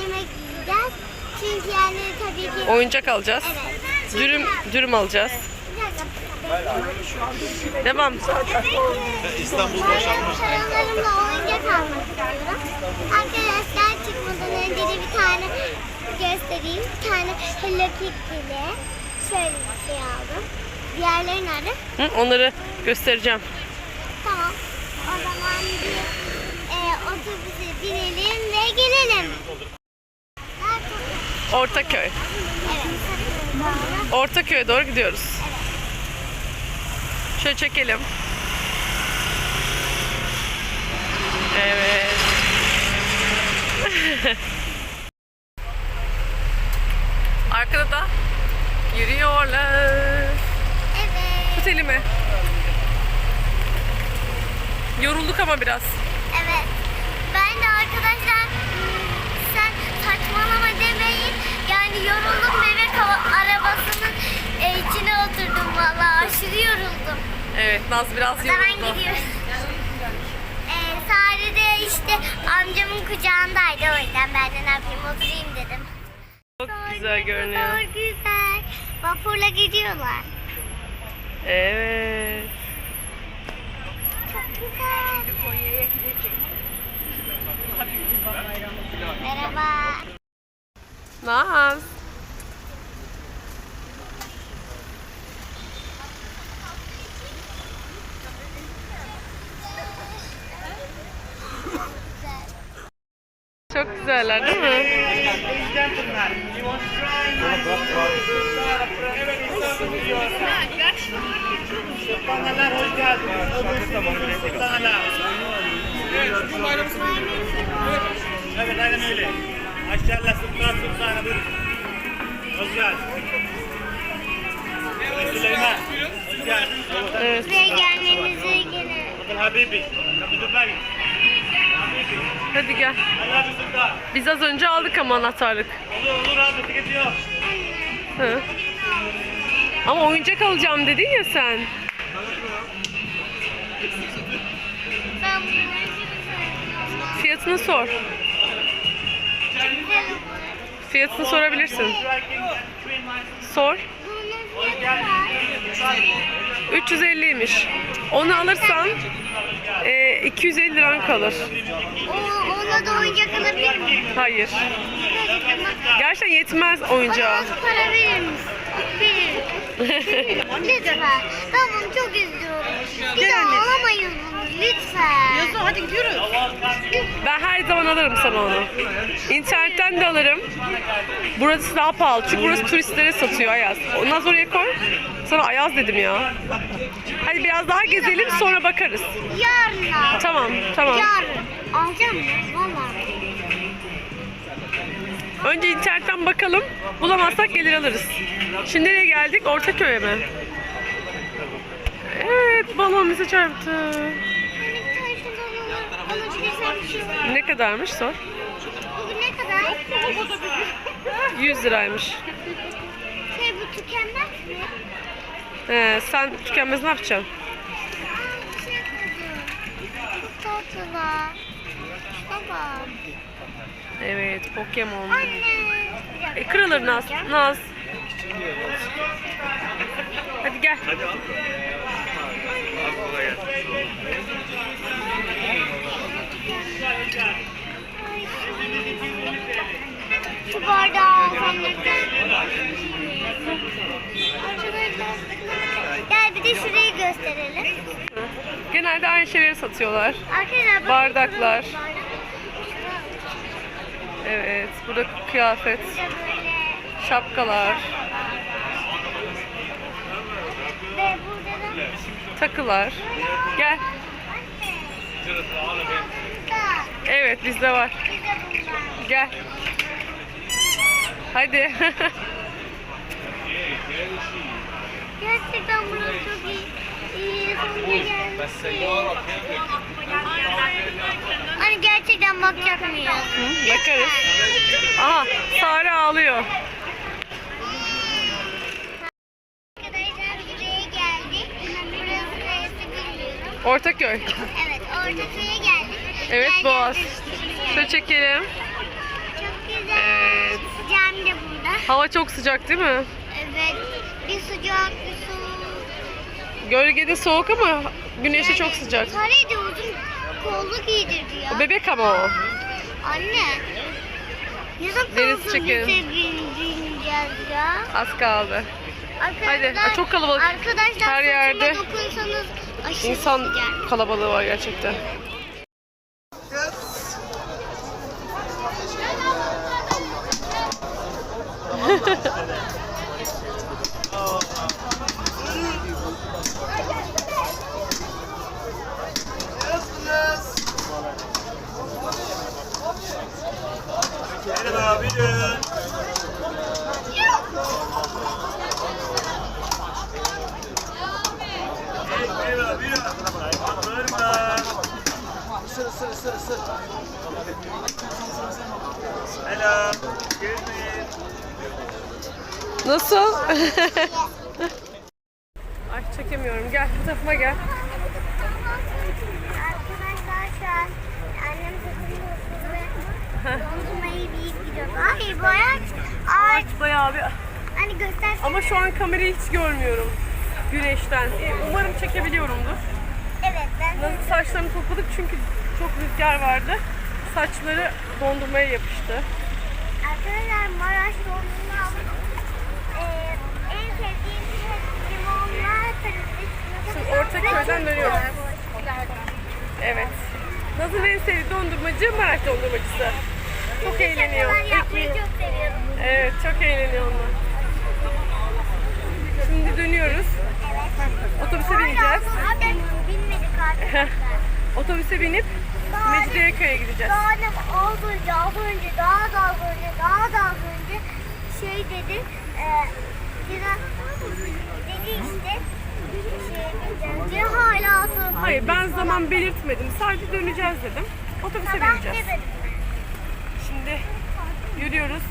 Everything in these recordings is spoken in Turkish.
yemek yiyeceğiz. Çünkü yani tabii ki... Oyuncak alacağız. Evet. Dürüm dürüm alacağız. Devam. İstanbul boşalmış. paranlarımla oyuncak almak istiyorum. Arkadaşlar çıkmadan önce de bir tane göstereyim. Bir tane Hello Kitty'li şöyle bir şey aldım. Diğerlerini arı. Hı, onları göstereceğim. Tamam. O zaman bir e, otobüse binelim ve gelelim. Ortaköy. Ortaköy'e doğru gidiyoruz. Şöyle çekelim. Evet. Arkada da yürüyorlar. Evet. Tut elimi. Yorulduk ama biraz. Evet. Ben de arkadaşlar hmm, sen saçmalama demeyin. Yani yoruldum bebek hava- arabasının e, içine oturdum vallahi aşırı yoruldum. Evet Naz biraz Hemen yoruldu. gidiyoruz. E, Sare de işte amcamın kucağındaydı o yüzden ben de ne yapayım oturayım dedim. Çok güzel görünüyor. Çok güzel. Vapurla gidiyorlar. Evet. Çok güzel. Merhaba. Naz. Çok güzeller değil mi? Sultanalar hoş geldiniz. Sultanalar. Evet aynen öyle. Maşallah Sultan Sultan'a buyurun. Hoş geldin. Süleyman. Hoş geldin. Evet. Buraya gelmenizi gene. Bakın Habibi. Kapı Dubai. Habibi. Hadi gel. Allah sultan. Biz az önce aldık ama anahtarlık. Olur olur abi sıkıntı yok. Hı. Ama oyuncak alacağım dedin ya sen. Fiyatını sor. Fiyatını sorabilirsin. Sor. Bunun fiyatı var. 350'ymiş. Onu alırsan e, 250 liran kalır. O, ona da oyuncak alabilir miyim? Hayır. Gerçekten yetmez oyuncağa. bana para verir misin? Verir. Lütfen. Ben bunu çok istiyorum. Bir daha alamayız bunu. Lütfen. hadi yürü. Ben her zaman alırım sana onu. İnternetten de alırım. Burası daha pahalı çünkü burası turistlere satıyor Ayaz. Ondan sonra oraya koy. Sana Ayaz dedim ya. Hadi biraz daha gezelim sonra bakarız. Yarın al. Tamam, tamam. Yarın. Alacağım mı? Vallahi. Önce internetten bakalım. Bulamazsak gelir alırız. Şimdi nereye geldik? Ortaköy'e mi? Evet, balon bizi çarptı. Ne kadarmış sor. Bugün ne kadar? 100 liraymış. Şey bu tükenmez mi? He, sen tükenmez ne yapacaksın? Aa şey tatlılar. Baba. Evet, Pokemon. Anne. E kırılır Naz. Naz. Hadi gel. Şu Aynı şeyleri satıyorlar. Arkadaşlar Bardaklar. Evet, burada kıyafet, şapkalar, takılar. Gel. Evet, bizde var. Gel. Hadi. Gerçekten burası çok iyi. Hani gerçekten bakacak mıyız? Bakarız. Aha, Sare ağlıyor. Ortaköy. Evet, Ortaköy'e geldik. Evet, Yer Boğaz. Şöyle çekelim. Çok güzel. annem de burada. Hava çok sıcak değil mi? Evet. Bir sıcak bir. Gölgede soğuk ama güneşi çok sıcak. Sarıyı da uzun kollu giydirdi ya. O bebek ama o. Anne. Ne zaman Deniz ya? Az kaldı. Arkadaşlar, Hadi, çok kalabalık. Arkadaşlar Her yerde dokunsanız aşırı İnsan sıcak. kalabalığı var gerçekten. Merhaba, buyurun. Evet, merhaba, buyurun. Bağırma. Isır, ısır, ısır, ısır. Hello. Excuse me. Nasıl? Ay çekemiyorum. Gel bu tarafıma gel. Arkadaşlar şu an annem takılıyorsunuz ve dondurmayı yiyip gidiyor. Ay bu ayak. Ay. Aç bayağı bir. Hani göster. Ama şu an kamerayı hiç görmüyorum. Güneşten. E, Umarım çekebiliyorumdur. Evet ben. Naz'ın saçlarını topladık çünkü çok rüzgar vardı. Saçları dondurmaya yapıştı. Arkadaşlar Maraş dondurma ee, en sevdiğim şey limonlar Şimdi Ortaköy'den dönüyoruz. Evet. Naz'ın en sevdiği dondurmacı Maraş dondurmacısı. Çok eğleniyor. Ekmeği- çok seviyorum. Evet çok eğleniyor onlar. Şimdi dönüyoruz. Otobüse bineceğiz. Hadi binmedik arkadaşlar. Otobüse binip Mecidiyeköy'e gideceğiz. Ne az önce, az önce, daha da az önce, daha da az önce şey dedi. E, dedi işte şey diye hala atın. Hayır ben zaman belirtmedim. Sadece döneceğiz dedim. Otobüse bineceğiz. Şimdi yürüyoruz.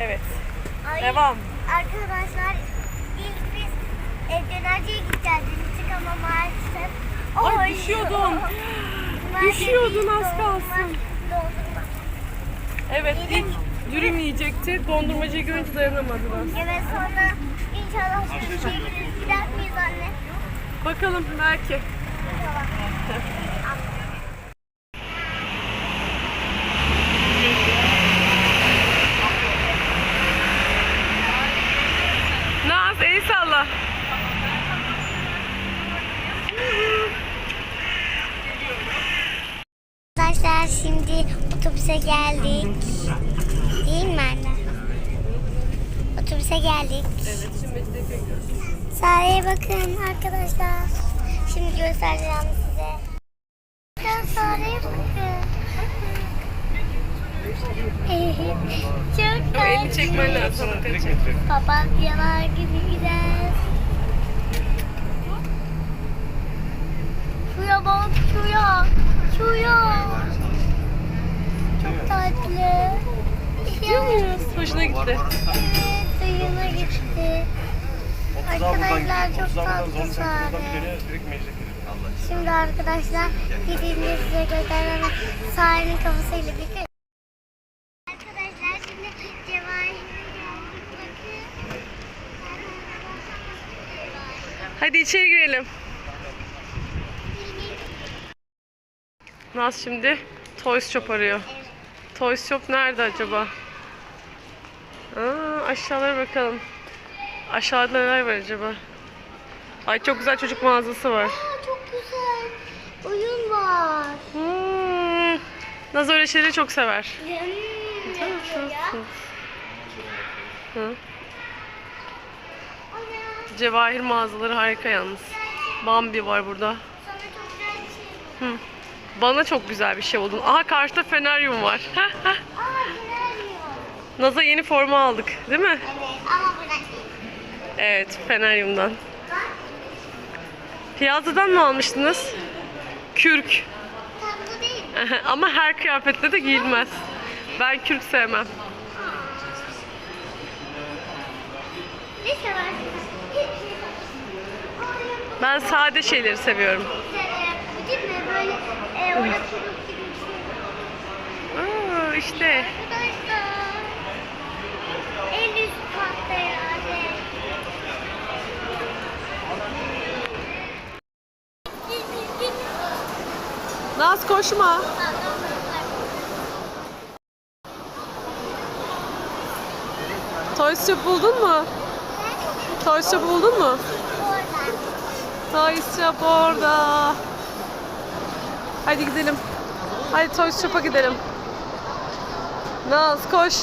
Evet. Ay, Devam. Arkadaşlar ilk biz e, dönerciye gideceğiz demiştik ama maalesef. Ay, Oy. düşüyordun. Maalesef Düşüyordun, az dondurma- kalsın. Dondurma. Evet ilk dürüm yiyecekti. Dondurmacıyı görünce dayanamadılar. Evet sonra inşallah şey gider miyiz anne? Bakalım belki. Naz el salla. Arkadaşlar şimdi otobüse geldik. Değil mi anne? Otobüse geldik. Evet şimdi. Sare'ye bakın arkadaşlar. Şimdi göstereceğim size. Ya Sare'ye bakın. Çok Ama elini tatlı. çekmen lazım. Papatyalar gibi güzel. Şuraya bak şuraya. Şuraya. Tatlı. Gidiyor muyuz? Hoşuna gitti. Evet, suyuna gitti. Arkadaşlar çok tatlı sahne. Şimdi arkadaşlar gidince size göstereceğim sahnenin kafasıyla birlikte. Arkadaşlar şimdi Cevahir'e bakın. Hadi içeri girelim. Naz şimdi Toys Shop arıyor. Toys Shop nerede acaba? Aa, aşağılara bakalım. Aşağıda neler var acaba? Ay çok güzel çocuk mağazası var. Aa, çok güzel. Oyun var. Hmm. Naz öyle şeyleri çok sever. Hmm. Hı. Cevahir mağazaları harika yalnız. Bambi var burada. sana çok güzel bir şey. Hı. Bana çok güzel bir şey buldun. Aha karşıda feneryum var. Naz'a yeni forma aldık değil mi? Evet ama bu da değil. Evet feneryumdan. Piyazadan mı almıştınız? Kürk. Değil. Ama her kıyafetle de giyilmez. Ben kürk sevmem. Ne seversin? Hiçbir şey. Ben sade şeyleri seviyorum. Evet. Oo, işte. Naz koşma. Toy Shop buldun mu? Toy Shop buldun mu? Orada. Toy Shop orada. Hadi gidelim. Hadi Toy Shop'a gidelim. Naz koş.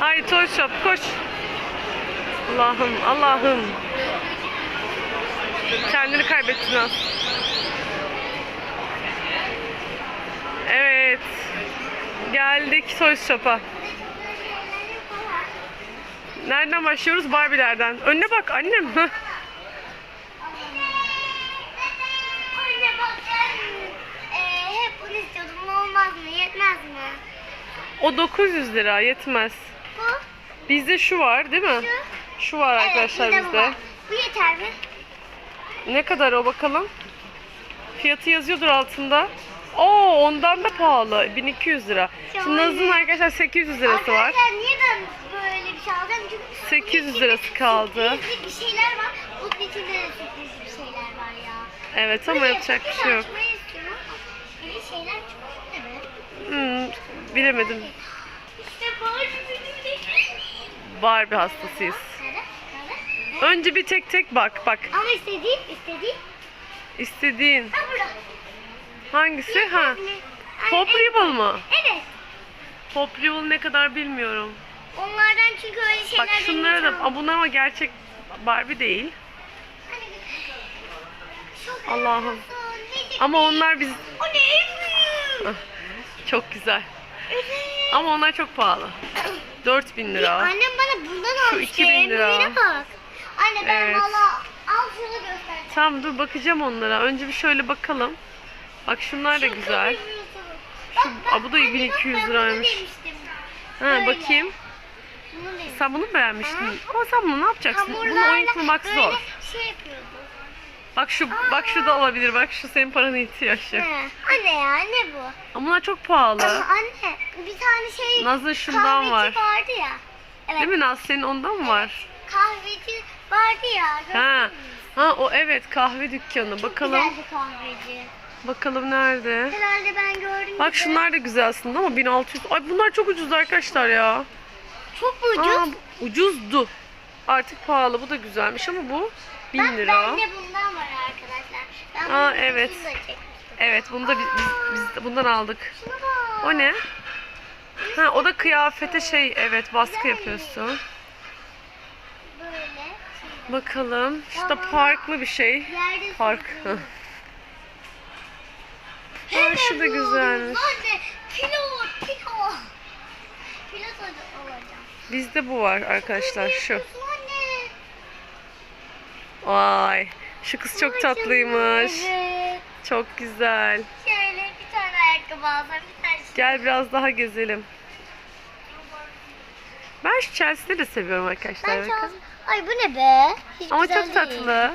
Haydi Toy Shop koş. Allah'ım Allah'ım. Kendini kaybettin az. Evet. Geldik Toy Shop'a. Nereden başlıyoruz? Barbie'lerden. Önüne bak annem. O 900 lira yetmez. Bu? Bizde şu var değil mi? Şu var arkadaşlar evet, bu bizde. var. Bu yeter mi? Ne kadar o bakalım? Fiyatı yazıyordur altında. Oo ondan da pahalı. 1200 lira. Şimdi Naz'ın arkadaşlar 800 lirası var. Arkadaşlar niye ben böyle bir şey alacağım? Çünkü bunun 800 içinde lirası kaldı. Sürprizli bir şeyler var. Bunun içinde de sürprizli bir şeyler var ya. Evet ama Böyle yapacak bir şey yok. açmayı istiyorum ama Böyle şeyler çok mi? Hmm, bilemedim. İşte Barbie benim de. Barbie hastasıyız. Önce bir tek tek bak bak. Ama istediğim, istediğim. İstediğin Ha burada. Hangisi? Ha. Pop. Rebel mı? Evet. Pop Rebel ne kadar bilmiyorum. Onlardan çünkü öyle şeyler Bak şunlara da. Aa, bunlar ama gerçek Barbie değil. Allah'ım. Ama onlar biz O ne büyük. çok güzel. Evet. Ama onlar çok pahalı. 4000 lira. Annem bana bundan Şu almıştı. 2000 En lira. büyüğüne bak. Anne ben Evet. valla al şunu göstereceğim. Tamam dur bakacağım onlara. Önce bir şöyle bakalım. Bak şunlar da güzel. Şu- Aa, bu da anne, bak, 1200 ben bunu liraymış. Ha bakayım. Sen bunu beğenmiştin? Ama sen bunu ne yapacaksın? Bunu Hamurlarla oyun kurmak böyle zor. şey. Bak şu bak şu da olabilir. Bak şu senin paranı itiyor şu. He. Anne ya ne bu? Ama bunlar çok pahalı. Ama anne bir tane şey Naz'ın şundan var. vardı ya. Evet. Değil mi Naz? Senin ondan mı var? Kahveci vardı ya. Ha. Ha o evet kahve dükkanı. Çok Bakalım. güzeldi kahveci. Bakalım nerede? Herhalde ben gördüm. Bak gibi. şunlar da güzel aslında ama 1600. Ay bunlar çok ucuz arkadaşlar ya. Çok mu ucuz. Aa, ucuzdu. Artık pahalı. Bu da güzelmiş ama bu 1000 Bak lira. bende bundan var arkadaşlar. Ben Aa, evet. Evet bunu da biz, biz, biz bundan aldık. Şuna bak. O ne? Ha o da kıyafete şey evet baskı yapıyorsun. Böyle. Bakalım. Şu da parklı bir şey. Park. Aa, şu da güzelmiş. Anne pilot pilot. Pilot ol- olacağım. Bizde bu var arkadaşlar şu. Vay. Şu kız çok tatlıymış. Çok güzel. Şöyle bir tane ayakkabı alsam bir tane şey. Gel biraz daha gezelim. Ben şu Chelsea'yi de seviyorum arkadaşlar. Ben. Ay bu ne be? Hiç Ama çok değil. tatlı.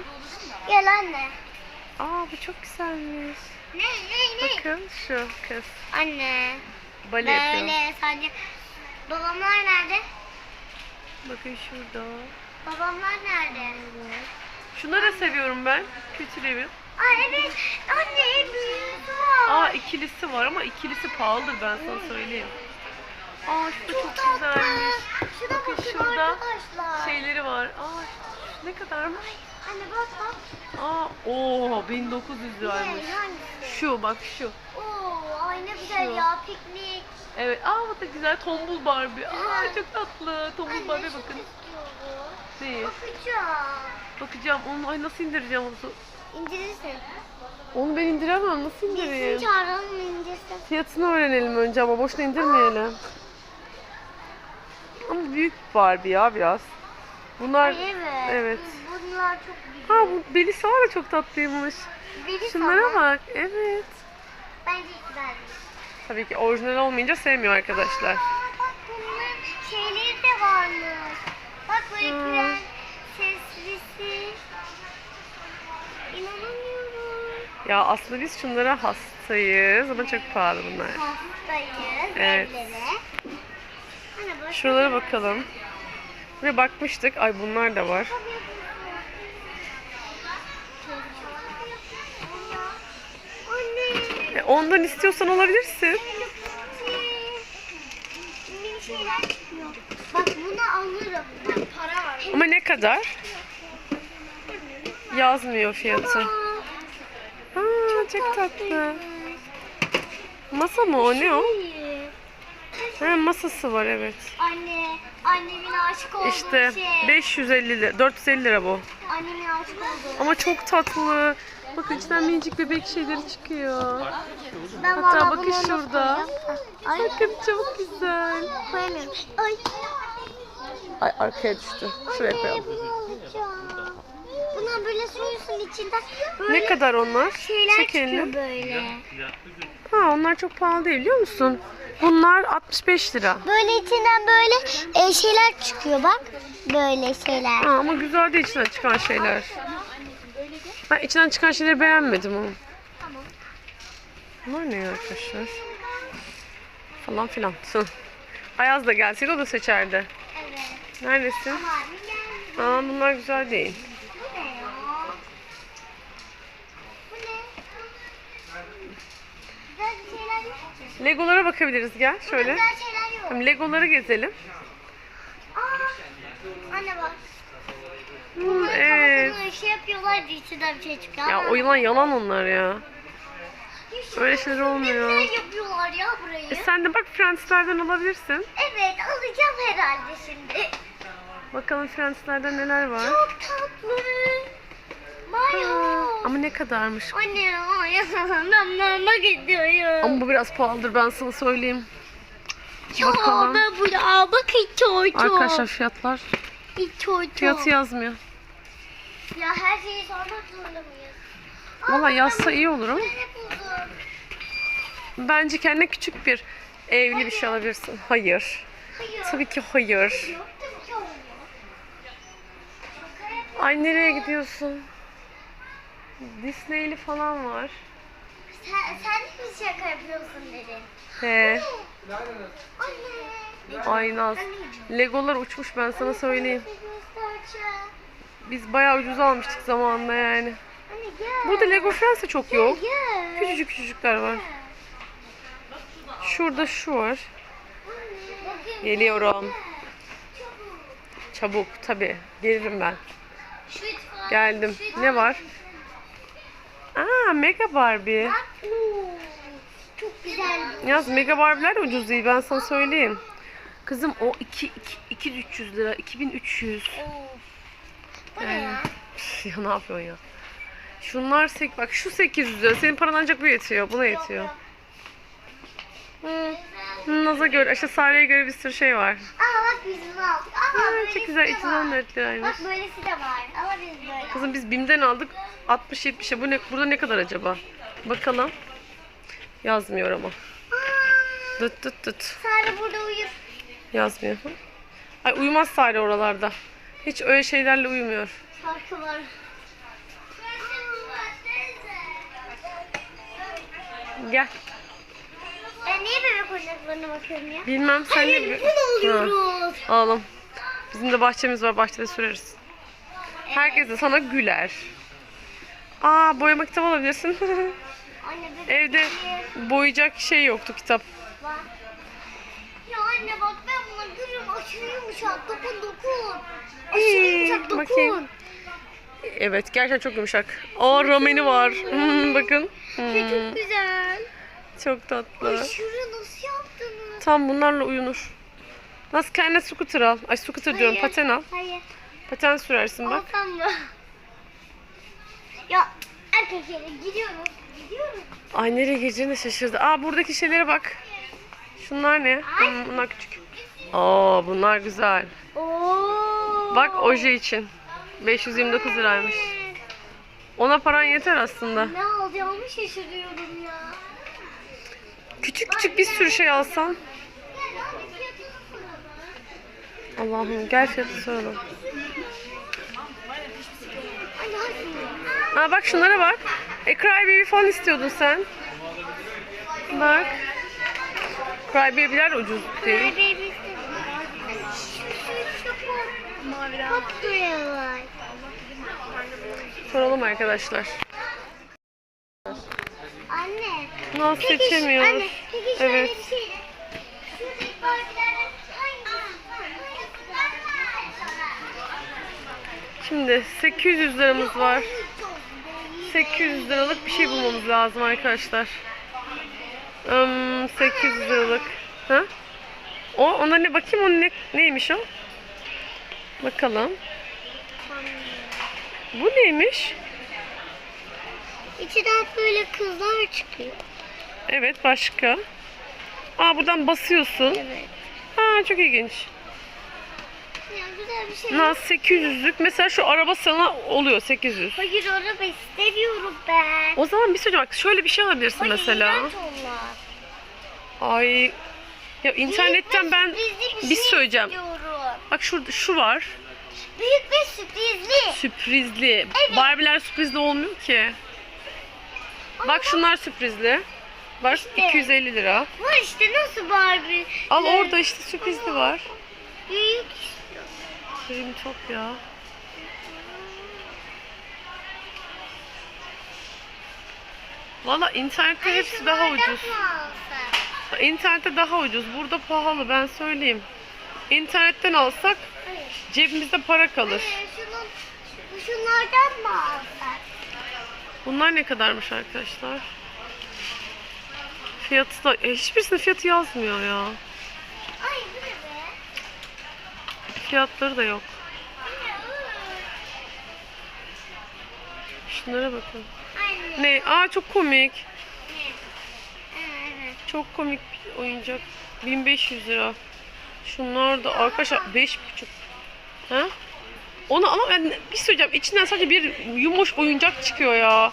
Gel anne. Aa bu çok güzelmiş. Ne ne ne? Bakın şu kız. Anne. Bale yapıyor. Böyle sadece. Babamlar nerede? Bakın şurada. Babamlar nerede? Şunları da seviyorum ben. Kültür evi. Ay evet. Anne en büyüğü var. Aa ikilisi var ama ikilisi pahalıdır ben sana söyleyeyim. Aa şu da çok, tatlı. güzelmiş. Şuna Bakın bakın şurada arkadaşlar. Şeyleri var. Aa şu ne kadarmış? Anne bak bak. Aa oo 1900 liraymış. Ne hangisi? Şu bak şu. Oo, ay ne güzel Şu. ya piknik. Evet. Aa bu da güzel tombul Barbie. Aa çok tatlı. Tombul Anne Barbie bakın. Değil. Bakacağım. Bakacağım onu ay nasıl indireceğim onu? İndirirsin. Onu ben indiremem. Nasıl Bizim indireyim? çağıralım indirsin. Fiyatını öğrenelim önce ama boşuna indirmeyelim. Ama büyük Barbie ya biraz. Bunlar Ay, evet. evet. Bunlar çok büyük. Ha bu Belisa var da çok tatlıymış. Biri Şunlara sana. bak. Evet. Bence güzel. Tabii ki orijinal olmayınca sevmiyor arkadaşlar. Aa, bak bunların şeyleri de varmış. Bak böyle Hmm. pren seslisi. İnanamıyorum. Ya aslında biz şunlara hastayız ama çok pahalı bunlar. Hastayız. Evet. Evlere. Şuralara bakalım. Buraya bakmıştık. Ay bunlar da var. Anne. Ondan istiyorsan çıkıyor. Bak bunu alırım. Para var. Ama ne kadar? Yazmıyor fiyatı. Aa, çok tatlı. Masa mı o ne o? iyi. Ha, masası var evet. Anne, annemin aşık olduğu İşte şey. 550 lira, 450 lira bu. Annemin aşık olduğu. Ama çok tatlı. Bakın içinden minicik bebek şeyleri çıkıyor. Ben Hatta bakın şurada. Ay, Bakın çok güzel. koyamıyorum. Ay, Ay arkaya düştü. Şuraya koyalım. Buna böyle suyusun içinden böyle Ne kadar onlar? şeyler Çek çıkıyor elini. böyle. Ha onlar çok pahalı değil biliyor musun? Bunlar 65 lira. Böyle içinden böyle e, şeyler çıkıyor bak. Böyle şeyler. Ha, ama güzel de içinden çıkan şeyler. Ben içinden çıkan şeyleri beğenmedim ama. Bunlar ne ya arkadaşlar? Falan filan. Ayaz da gelseydi o da seçerdi. Evet. Neredesin? Aa bunlar güzel değil. Bu ne ya? Bu ne? Güzel bir şeyler yok ki. Legolara bakabiliriz gel şöyle. Güzel şeyler yok. Tamam, Legoları gezelim. Aa, anne bak. Hmm, Bunların evet. kafasını şey yapıyorlar içinden bir şey çıkıyor. Ya o yılan yalan onlar ya. Ya öyle şeyler olmuyor. Ne güzel yapıyorlar ya burayı. E sen de bak Friends'lerden alabilirsin. Evet alacağım herhalde şimdi. Bakalım Friends'lerden neler var. Çok tatlı. Mayo. Ama ne kadarmış? Anne ben mama gidiyorum. Ama bu biraz pahalıdır ben sana söyleyeyim. Ya bakalım. ben bunu almak istiyorum. Arkadaşlar fiyatlar. İstiyorum. Fiyatı yazmıyor. Ya her şeyi sormak zorunda mıyız? Valla yazsa iyi olur ama. Bence kendine küçük bir evli bir şey alabilirsin. Hayır. Hayır. Tabii ki hayır. Ay nereye gidiyorsun? Disney'li falan var. Sen, sen mi şaka yapıyorsun dedin? He. Anne. Ay Naz. Legolar uçmuş ben sana söyleyeyim. Biz bayağı ucuz almıştık zamanında yani. Burada Lego Friends'e çok yok. Küçücük küçücükler var. Şurada şu var. Geliyorum. Çabuk tabii. Gelirim ben. Geldim. Ne var? Aa Mega Barbie. Bak. Oo, Çok güzel. Yaz Mega Barbie'ler de ucuz değil ben sana söyleyeyim. Kızım o 2 2 2300 lira, 2300. Of. Bu ne ya? Ne yapıyorsun ya? Şunlar sek bak şu 800 lira. Senin paran ancak bu yetiyor. Buna yetiyor. Hı. Naz'a göre, işte Sare'ye göre bir sürü şey var. Aa bak biz bunu aldık. Aa böylesi çok güzel de 314 var. liraymış. Bak böylesi de var. Ama biz böyle. Kızım biz BİM'den aldık 60 70'e. Bu ne burada ne kadar acaba? Bakalım. Yazmıyor ama. Aa, Dıt dıt dıt. Sare burada uyur. Yazmıyor. Ay uyumaz Sare oralarda. Hiç öyle şeylerle uyumuyor. Şarkı var. Gel. Ben niye bebek oyuncaklarına bakıyorum ya? Bilmem sen ne Hayır, bunu alıyoruz. Ha, Alalım. Bizim de bahçemiz var. Bahçede süreriz. Herkes de sana güler. Aa boyama kitabı alabilirsin. Anne Evde boyayacak şey yoktu kitap. var. Ya anne bak ben aşırı yumuşak. Dokun dokun. Aşırı yumuşak dokun. bakayım. Evet gerçekten çok yumuşak. Aa rameni var. Hmm, bakın. Çok güzel. çok tatlı. Aşırı nasıl yaptınız? Tam bunlarla uyunur. Nasıl kendine scooter al. Ay scooter diyorum Hayır, paten al. Hayır. Paten sürersin bak. Alsam mı? Ya erkek yere gidiyoruz. Gidiyoruz. Ay nereye gireceğini de şaşırdı. Aa buradaki şeylere bak. Şunlar ne? Hmm, bunlar küçük. Oo bunlar güzel. Oo. Bak oje için. 529 liraymış. Ona paran yeter aslında. Ne alacağımı şaşırıyorum ya. Küçük küçük bir sürü şey alsan. Allah'ım gel fiyatı soralım. Aa bak şunlara bak. E Crybaby falan istiyordun sen. Bak. Crybaby'ler ucuz değil. Buraya var. Soralım arkadaşlar. Anne. Nasıl Peki, seçemiyoruz? Anne, peki şöyle Evet. bir şey. Şuradaki? Şimdi 800 liramız var. 800 liralık bir şey bulmamız lazım arkadaşlar. Hmm, 800 liralık. Ha? O ona ne bakayım o ne neymiş o? Bakalım. Bu neymiş? İçinden böyle kızlar çıkıyor. Evet başka. Aa buradan basıyorsun. Evet. Aa çok ilginç. Ya güzel bir şey. Naz 800'lük. Mesela şu araba sana oluyor 800. Hayır araba istemiyorum ben. O zaman bir söyleyeceğim bak şöyle bir şey alabilirsin Hayır, mesela. iğrenç onlar. Ay ya internetten ben Sürprizli bir şey söyleyeceğim. istiyorum. Bak şurada şu var. Büyük ve sürprizli. Sürprizli. Barbie'ler sürprizli olmuyor ki. Bak şunlar sürprizli. Bak İşte. 250 lira. Var işte nasıl Barbie. Al Ee, orada işte sürprizli var. Büyük istiyorum. Çok ya. Valla internette Ay, hepsi daha ucuz. İnternette daha ucuz. Burada pahalı ben söyleyeyim. İnternetten alsak Hayır. cebimizde para kalır. Hayır, şunun, şunlardan mı alsak? Bunlar ne kadarmış arkadaşlar? Fiyatı da e, hiçbirisinin fiyatı yazmıyor ya. Ay bu ne be? Fiyatları da yok. Şunlara bakın. Anne. Ne? Aa çok komik. Ne? Çok komik bir oyuncak. 1500 lira. Şunlar da arkadaşlar 5,5. Ha? Onu ama ben bir söyleyeceğim. İçinden sadece bir yumuş oyuncak çıkıyor ya.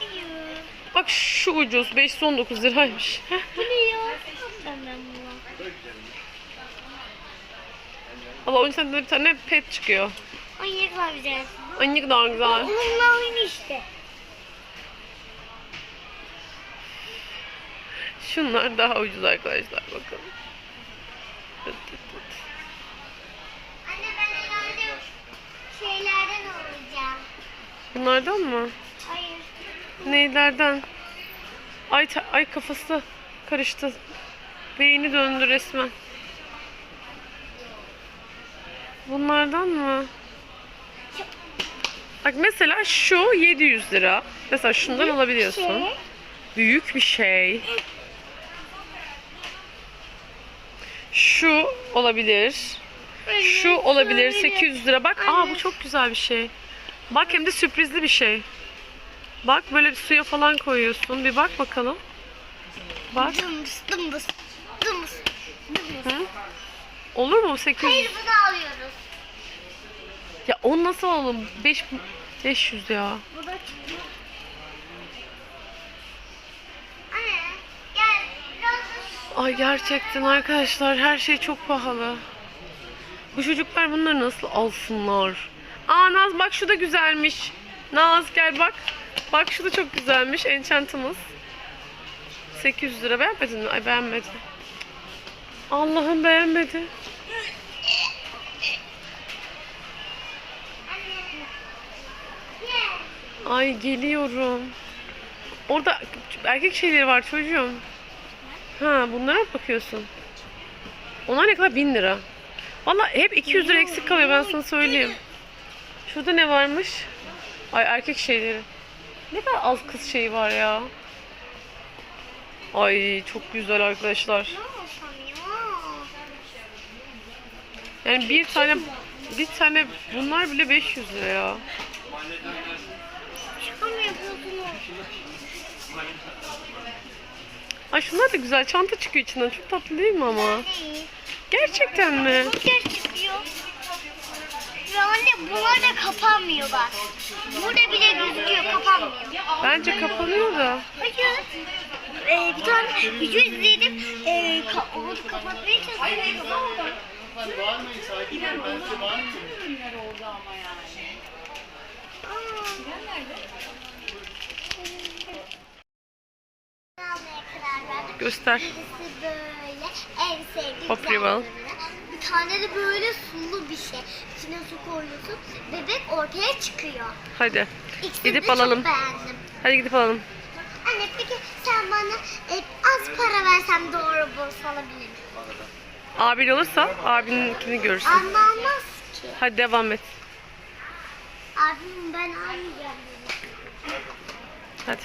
Bak şu ucuz 519 liraymış. Bu ne ya? Valla onun içinden de bir tane pet çıkıyor. Ne kadar güzel. Ne kadar güzel. Onunla aynı işte. Şunlar daha ucuz arkadaşlar bakın. Tıt tıt tıt. Anne ben herhalde şeylerden alacağım. Bunlardan mı? Hayır. Neylerden? Ay, ay kafası karıştı. Beyni döndü resmen. Bunlardan mı? Bak mesela şu 700 lira. Mesela şundan alabiliyorsun. Şey. Büyük bir şey. Şu olabilir. Şu olabilir 800 lira. Bak aa bu çok güzel bir şey. Bak hem de sürprizli bir şey. Bak böyle suya falan koyuyorsun. Bir bak bakalım. Bak. Dımdız. Dımdız. Dımdız. Hı? Olur mu 800? Hayır bunu alıyoruz. Ya onu nasıl alalım? 5 500 ya. Bu da çıkıyor. Ay gerçekten arkadaşlar her şey çok pahalı. Bu çocuklar bunları nasıl alsınlar? Aa Naz bak şu da güzelmiş. Naz gel bak. Bak şu da çok güzelmiş. Enchantımız. 800 lira beğenmedin mi? Ay beğenmedi. Allah'ım beğenmedi. Ay geliyorum. Orada erkek şeyleri var çocuğum. Ha bunlara mı bakıyorsun? Onlar ne kadar? 1000 lira. Valla hep 200 lira eksik kalıyor ben sana söyleyeyim. Şurada ne varmış? Ay erkek şeyleri. Ne kadar az kız şeyi var ya. Ay çok güzel arkadaşlar. Yani bir tane bir tane bunlar bile 500 lira ya. Ay şunlar da güzel. Çanta çıkıyor içinden. Çok tatlı değil mi ama? Gerçekten mi? Burger çıkıyor. Anne bunlar da kapanmıyor bak. Burada bile gözüküyor kapanmıyor. Bence kapanıyor da. Hayır. Ee, bir tane video izledim. Ee, ka onu kapatmaya çalıştım. Göster. Pop Rival. Bir tane de böyle sulu bir şey. İçine su koyuyorsun. Bebek ortaya çıkıyor. Hadi. İkisini Gidip alalım. beğendim. Hadi gidip alalım. Anne peki sen bana e, az para versem doğru burs alabilirim. Abin olursa abininkini görürsün. Anne almaz ki. Hadi devam et. Abim ben almayacağım. Hadi.